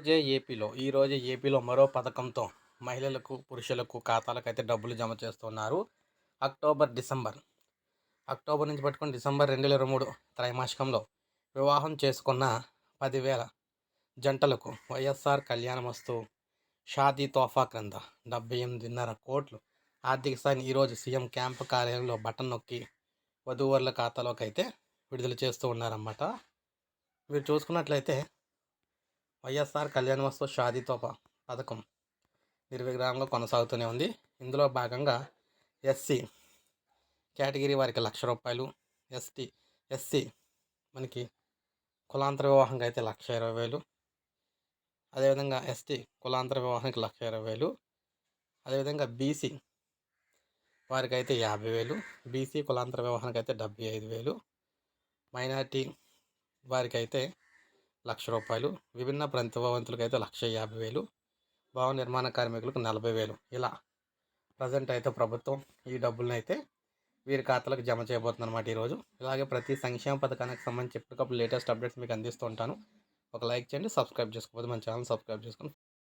ఈరోజే ఏపీలో ఈరోజే ఏపీలో మరో పథకంతో మహిళలకు పురుషులకు ఖాతాలకు అయితే డబ్బులు జమ చేస్తున్నారు. October December. అక్టోబర్ నుంచి పట్టుకొని డిసెంబర్ రెండు వేల ఇరవై మూడు త్రైమాసికంలో వివాహం చేసుకున్న పదివేల జంటలకు వైఎస్ఆర్ కళ్యాణమస్తు షాదీ తోఫా క్రింద డెబ్బై ఎనిమిదిన్నర కోట్లు ఆర్థిక సాయాన్ని ఈరోజు సీఎం క్యాంపు కార్యాలయంలో బటన్ నొక్కి వధూవరుల ఖాతాలోకి అయితే విడుదల చేస్తూ ఉన్నారన్నమాట. మీరు చూసుకున్నట్లయితే వైఎస్ఆర్ కళ్యాణవస్తు షాదీతో పథకం నిర్విగ్రహంగా కొనసాగుతూనే ఉంది. ఇందులో భాగంగా ఎస్సీ కేటగిరీ వారికి లక్ష రూపాయలు ఎస్టీ ఎస్సీ మనకి కులాంతర వివాహంగా అయితే లక్ష ఇరవై వేలు అదేవిధంగా ఎస్టీ కులాంతర వివాహానికి లక్ష ఇరవై వేలు అదేవిధంగా బీసీ వారికి అయితే యాభై వేలు బీసీ కులాంతర వివాహానికి అయితే డెబ్బై ఐదు వేలు మైనార్టీ వారికి అయితే లక్ష రూపాయలు విభిన్న ప్రతిభావంతులకు అయితే లక్ష యాభై వేలు భవన నిర్మాణ కార్మికులకు నలభై వేలు. ఇలా ప్రజెంట్ అయితే ప్రభుత్వం ఈ డబ్బులను అయితే వీరి ఖాతాలకు జమ చేయబోతుంది అనమాట ఈరోజు. ఇలాగే ప్రతి సంక్షేమ పథకానికి సంబంధించి ఎప్పటికప్పుడు లేటెస్ట్ అప్డేట్స్ మీకు అందిస్తూ ఉంటాను. ఒక లైక్ చేయండి సబ్స్క్రైబ్ చేసుకోకపోతే మన ఛానల్ సబ్స్క్రైబ్ చేసుకుని